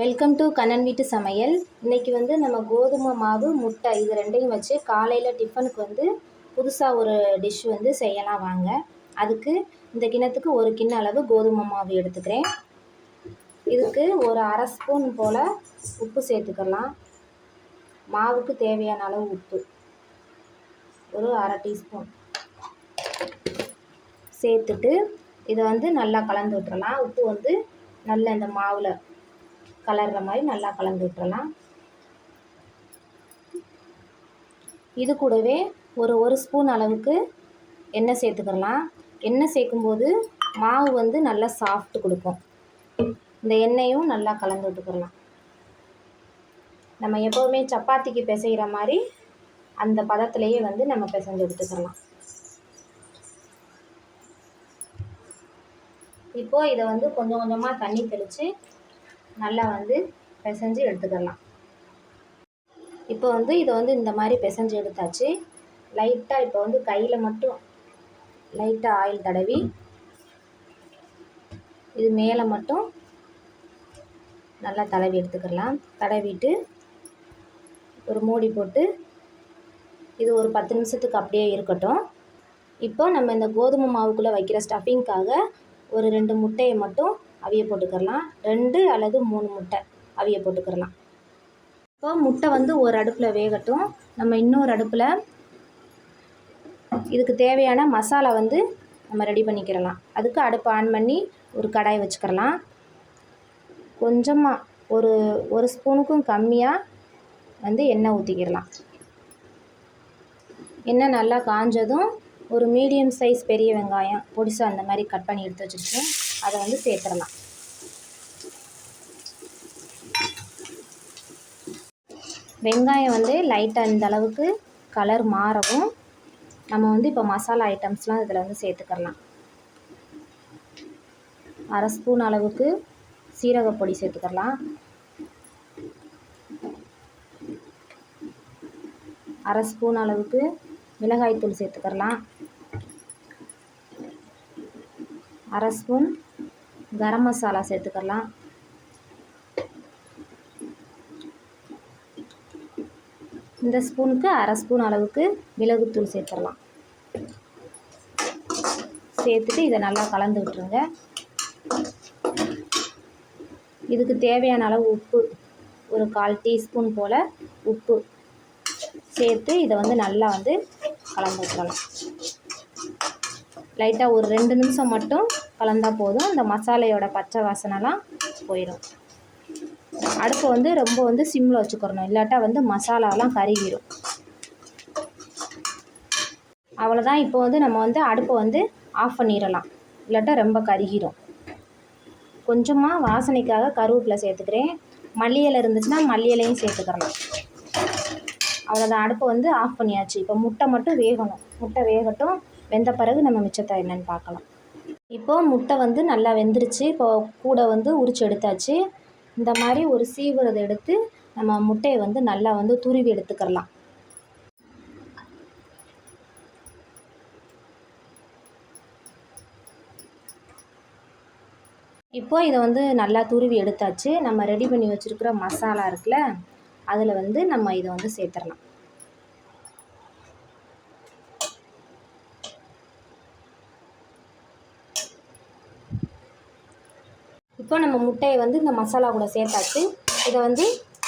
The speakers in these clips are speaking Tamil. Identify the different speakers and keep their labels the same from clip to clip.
Speaker 1: வெல்கம் டு கண்ணன் வீட்டு சமையல் இன்றைக்கி வந்து நம்ம கோதுமை மாவு முட்டை இது ரெண்டையும் வச்சு காலையில் டிஃபனுக்கு வந்து புதுசாக ஒரு டிஷ் வந்து செய்யலாம் வாங்க. அதுக்கு இந்த கிண்ணத்துக்கு ஒரு கிண்ண அளவு கோதுமை மாவு எடுத்துக்கிறேன். இதுக்கு ஒரு அரை ஸ்பூன் போல் உப்பு சேர்த்துக்கலாம். மாவுக்கு தேவையான அளவு உப்பு. ஒரு அரை டீஸ்பூன் சேர்த்துட்டு இதை வந்து நல்லா கலந்து விட்டுறலாம். உப்பு வந்து நல்ல இந்த மாவில் கலர்ற மாதிரி நல்லா கலந்து விட்டுறலாம். இது கூடவே ஒரு ஒரு ஸ்பூன் அளவுக்கு எண்ணெய் சேர்த்துக்கலாம் எண்ணெய் சேர்க்கும்போது மாவு வந்து நல்லா சாஃப்ட் கொடுக்கும். இந்த எண்ணெயும் நல்லா கலந்து விட்டுக்கலாம். நம்ம எப்போவுமே சப்பாத்திக்கு பிசைகிற மாதிரி அந்த பதத்துலேயே வந்து நம்ம பிசைஞ்சு எடுத்துக்கலாம். இப்போது இதை வந்து கொஞ்சம் கொஞ்சமாக தண்ணி தெளித்து நல்லா வந்து பிசைஞ்சு எடுத்துக்கலாம். இப்போ வந்து இதை வந்து இந்த மாதிரி பிசைஞ்சு எடுத்தாச்சு. லைட்டாக இப்போ வந்து கையில் மட்டும் லைட்டாக ஆயில் தடவி இது மேலே மட்டும் நல்லா தடவி எடுத்துக்கலாம். தடவிட்டு ஒரு மூடி போட்டு இது ஒரு பத்து நிமிஷத்துக்கு அப்படியே இருக்கட்டும். இப்போ நம்ம இந்த கோதுமை மாவுக்குள்ளே வைக்கிற ஸ்டஃபிங்க்காக ஒரு ரெண்டு முட்டையை மட்டும் அவிய போட்டுக்கிறலாம். ரெண்டு அல்லது மூணு முட்டை அவிய போட்டுக்கிறலாம். இப்போ முட்டை வந்து ஒரு அடுப்பில் வேகட்டும். நம்ம இன்னொரு அடுப்பில் இதுக்கு தேவையான மசாலா வந்து நம்ம ரெடி பண்ணிக்கிறலாம். அதுக்கு அடுப்பை ஆன் பண்ணி ஒரு கடாய் வச்சுக்கிறலாம். கொஞ்சமாக ஒரு ஒரு ஸ்பூனுக்கும் கம்மியாக வந்து எண்ணெய் ஊற்றிக்கிடலாம் எண்ணெய் நல்லா காஞ்சதும் ஒரு மீடியம் சைஸ் பெரிய வெங்காயம் பொடிசாக அந்த மாதிரி கட் பண்ணி எடுத்து வச்சுருக்கேன் அதை வந்து சேர்த்துடலாம். வெங்காயம் வந்து லைட்டாக இந்த அளவுக்கு கலர் மாறவும் நம்ம வந்து இப்போ மசாலா ஐட்டம்ஸ்லாம் இதில் வந்து சேர்த்துக்கலாம் அரை ஸ்பூன் அளவுக்கு சீரகப்பொடி சேர்த்துக்கலாம் அரை ஸ்பூன் அளவுக்கு மிளகாய்த்தூள் சேர்த்துக்கலாம் அரை ஸ்பூன் கரம் மசாலா சேர்த்துக்கலாம். இந்த ஸ்பூனுக்கு அரை ஸ்பூன் அளவுக்கு மிளகுத்தூள் சேர்த்துடலாம். சேர்த்துட்டு இதை நல்லா கலந்து விட்டுருங்க. இதுக்கு தேவையான அளவு உப்பு ஒரு கால் டீஸ்பூன் போல் உப்பு சேர்த்து இதை வந்து நல்லா வந்து கலந்து விட்டுறலாம் லைட்டாக ஒரு ரெண்டு நிமிஷம் மட்டும் கலந்தால் போதும். அந்த மசாலையோட பச்சை வாசனைலாம் போயிடும் அடுப்பை வந்து ரொம்ப வந்து சிம்மில் வச்சுக்கிறணும். இல்லாட்டா வந்து மசாலாலாம் கருகிடும் அவ்வளோதான் இப்போ வந்து நம்ம வந்து அடுப்பை வந்து ஆஃப் பண்ணிடலாம். இல்லாட்டா ரொம்ப கருகிடும் கொஞ்சமாக வாசனைக்காக கருவேப்பிலை சேர்த்துக்கிறேன். மல்லி இலை இருந்துச்சுன்னா மல்லி இலையும் சேர்த்துக்கிறலாம் அவ்வளோதான் அடுப்பை வந்து ஆஃப் பண்ணியாச்சு. இப்போ முட்டை மட்டும் வேகணும். முட்டை வேகட்டும். வெந்த பிறகு நம்ம மிச்சத்தை என்னென்னு பார்க்கலாம். இப்போது முட்டை வந்து நல்லா வெந்துருச்சு. இப்போ கூட வந்து உரிச்சு எடுத்தாச்சு. இந்த மாதிரி ஒரு சீவுறதை எடுத்து நம்ம முட்டையை வந்து நல்லா வந்து துருவி எடுத்துக்கிறலாம். இப்போது இதை வந்து நல்லா துருவி எடுத்தாச்சு. நம்ம ரெடி பண்ணி வச்சுருக்கிற மசாலா இருக்குல்ல அதில் வந்து நம்ம இதை வந்து சேர்த்துடலாம் இப்போ நம்ம முட்டையை வந்து இந்த மசாலா கூட சேர்த்தாச்சு. இதை வந்து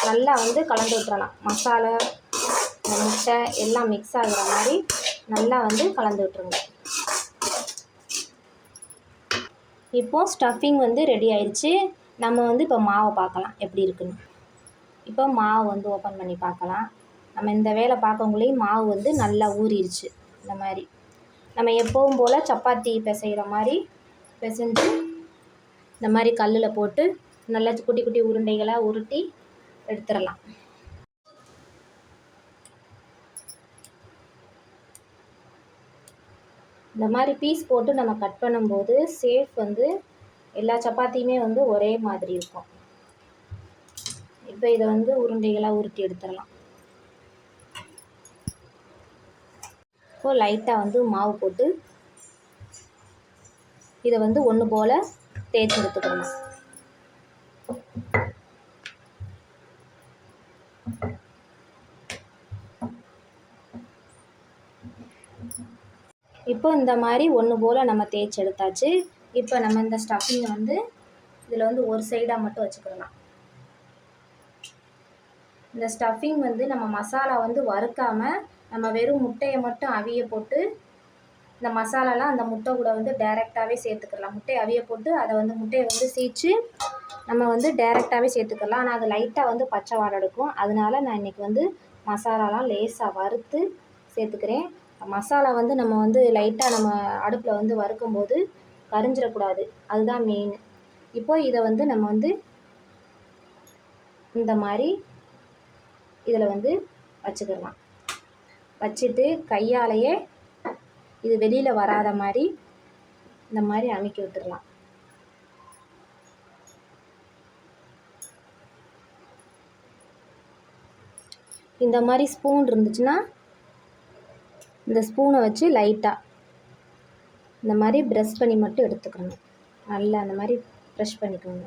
Speaker 1: நல்லா வந்து கலந்து விட்டுறலாம். மசாலா இந்த முட்டை எல்லாம் மிக்ஸ் ஆகிற மாதிரி நல்லா வந்து கலந்து விட்டுருங்க. இப்போது ஸ்டஃபிங் வந்து ரெடி ஆயிடுச்சு நம்ம வந்து இப்போ மாவை பார்க்கலாம் எப்படி இருக்குன்னு. இப்போ மாவு வந்து ஓப்பன் பண்ணி பார்க்கலாம். நம்ம இந்த வேலை பார்க்கவங்களையும் மாவு வந்து நல்லா ஊறிடுச்சு இந்த மாதிரி. நம்ம எப்போவும் போல் சப்பாத்தி பிசைகிற மாதிரி பிசைஞ்சு இந்த மாதிரி கல்லில் போட்டு நல்லா குட்டி குட்டி உருண்டைகளாக உருட்டி எடுத்துடலாம். இந்த மாதிரி பீஸ் போட்டு நம்ம கட் பண்ணும்போது சேஃப் வந்து எல்லா சப்பாத்தியுமே வந்து ஒரே மாதிரி இருக்கும். இப்போ இதை வந்து உருண்டைகளாக உருட்டி எடுத்துடலாம். இப்போது லைட்டாக வந்து மாவு போட்டு இதை வந்து ஒன்று போல் தேய்ச்சி இப்போ இந்த மாதிரி ஒன்று போல் நம்ம தேய்ச்சி எடுத்தாச்சு. இப்போ நம்ம இந்த ஸ்டஃபிங்கை வந்து இதில் வந்து ஒரு சைடாக மட்டும் வச்சுக்கிடலாம். இந்த ஸ்டஃபிங் வந்து நம்ம மசாலா வந்து வறுக்காமல் நம்ம வெறும் முட்டையை மட்டும் அவிய போட்டு இந்த மசாலாலாம் அந்த முட்டை கூட வந்து டைரெக்டாகவே சேர்த்துக்கலாம். முட்டையை அவிய போட்டு அதை வந்து முட்டையை வந்து சீச்சு நம்ம வந்து டேரெக்டாகவே சேர்த்துக்கலாம். ஆனால் அது லைட்டாக வந்து பச்சை வாடை எடுக்கும். அதனால நான் இன்றைக்கி வந்து மசாலாலாம் லேசாக வறுத்து சேர்த்துக்கிறேன். மசாலா வந்து நம்ம வந்து லைட்டாக நம்ம அடுப்பில் வந்து வறுக்கும்போது கரிஞ்சிடக்கூடாது. அதுதான் மெயின் இப்போ இதை வந்து நம்ம வந்து இந்த மாதிரி இதில் வந்து வச்சுக்கிடலாம் வச்சுட்டு கையாலேயே இது வெளியில் வராத மாதிரி இந்த மாதிரி அமைக்க விட்டுடலாம் இந்த மாதிரி ஸ்பூன் இருந்துச்சுன்னா இந்த ஸ்பூனை வச்சு லைட்டாக இந்த மாதிரி ப்ரெஷ் பண்ணி மட்டும் எடுத்துக்கணும். நல்லா அந்த மாதிரி ப்ரெஷ் பண்ணிக்கோங்க.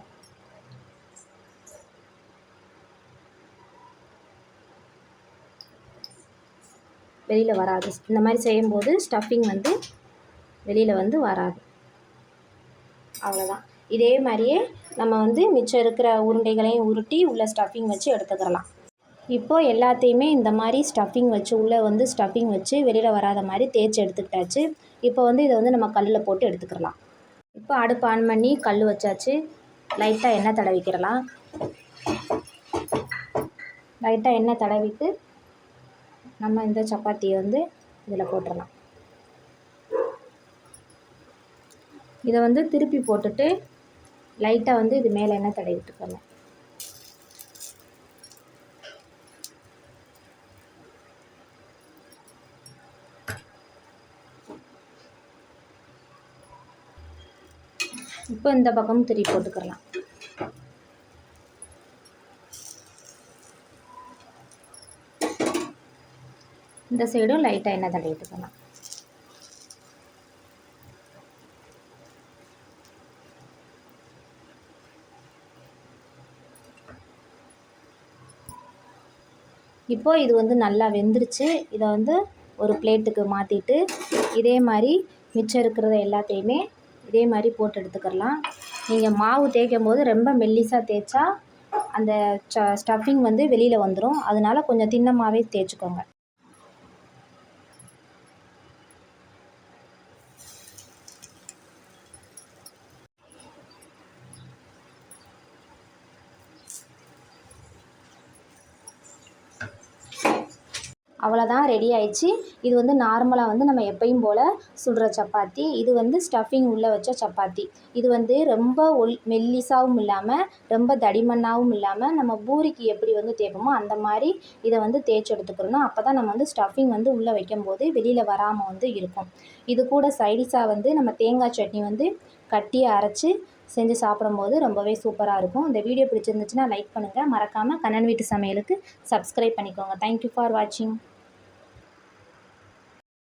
Speaker 1: வெளியில் வராது. இந்த மாதிரி செய்யும்போது ஸ்டஃபிங் வந்து வெளியில் வந்து வராது. அவ்வளோதான் இதே மாதிரியே நம்ம வந்து மிச்சம் இருக்கிற உருண்டைகளையும் உருட்டி உள்ளே ஸ்டஃபிங் வச்சு எடுத்துக்கிறலாம் இப்போது எல்லாத்தையுமே இந்த மாதிரி ஸ்டஃபிங் வச்சு உள்ளே வந்து ஸ்டஃபிங் வச்சு வெளியில் வராத மாதிரி தேய்ச்சி எடுத்துக்கிட்டாச்சு. இப்போ வந்து இதை வந்து நம்ம கல்லில் போட்டு எடுத்துக்கிறலாம் இப்போ அடுப்பு ஆன் பண்ணி கல் வச்சாச்சு. லைட்டாக எண்ணெய் தடவிக்கிறலாம் லைட்டாக எண்ணெய் தடவிட்டு நம்ம இந்த சப்பாத்தியை வந்து இதில் போட்டுடலாம். இதை வந்து திருப்பி போட்டுட்டு லைட்டாக வந்து இது மேலே என்ன தடவி விட்டுக்கணும் இப்போ இந்த பக்கமும் திருப்பி போட்டுக்கலாம் இந்த சைடும் லைட்டாக எண்ணெய் தடவிட்டுக்கலாம் இப்போது இது வந்து நல்லா வெந்துருச்சு. இதை வந்து ஒரு பிளேட்டுக்கு மாற்றிட்டு இதே மாதிரி மிச்சம் இருக்கிறத எல்லாத்தையுமே இதே மாதிரி போட்டு எடுத்துக்கிறலாம் நீங்கள் மாவு தேய்க்கும் போது ரொம்ப மெல்லிசாக தேய்ச்சா அந்த ச ஸ்டஃபிங் வந்து வெளியில் வந்துடும் அதனால கொஞ்சம் தின்னமாகவே தேய்ச்சிக்கோங்க. அவ்வளோதான் ரெடி ஆயிடுச்சு. இது வந்து நார்மலாக வந்து நம்ம எப்பயும் போல் சுடுற சப்பாத்தி. இது வந்து ஸ்டஃபிங் உள்ளே வச்ச சப்பாத்தி. இது வந்து ரொம்ப ஒல் மெல்லிசாவும் இல்லாமல் ரொம்ப தடிமண்ணாகவும் இல்லாமல் நம்ம பூரிக்கு எப்படி வந்து தேய்ப்போமோ அந்த மாதிரி இதை வந்து தேய்ச்சி எடுத்துக்கிறணும் அப்போ தான் நம்ம வந்து ஸ்டஃபிங் வந்து உள்ளே வைக்கும்போது வெளியில் வராமல் வந்து இருக்கும். இது கூட சைடிஷாக வந்து நம்ம தேங்காய் சட்னி வந்து கட்டியை அரைச்சி செஞ்சு சாப்பிடும்போது ரொம்பவே சூப்பராக இருக்கும். இந்த வீடியோ பிடிச்சிருந்துச்சுன்னா லைக் பண்ணுங்கள் மறக்காமல் கண்ணன் வீட்டு சமையலுக்கு சப்ஸ்கிரைப் பண்ணிக்கோங்க. தேங்க்யூ ஃபார் வாட்சிங்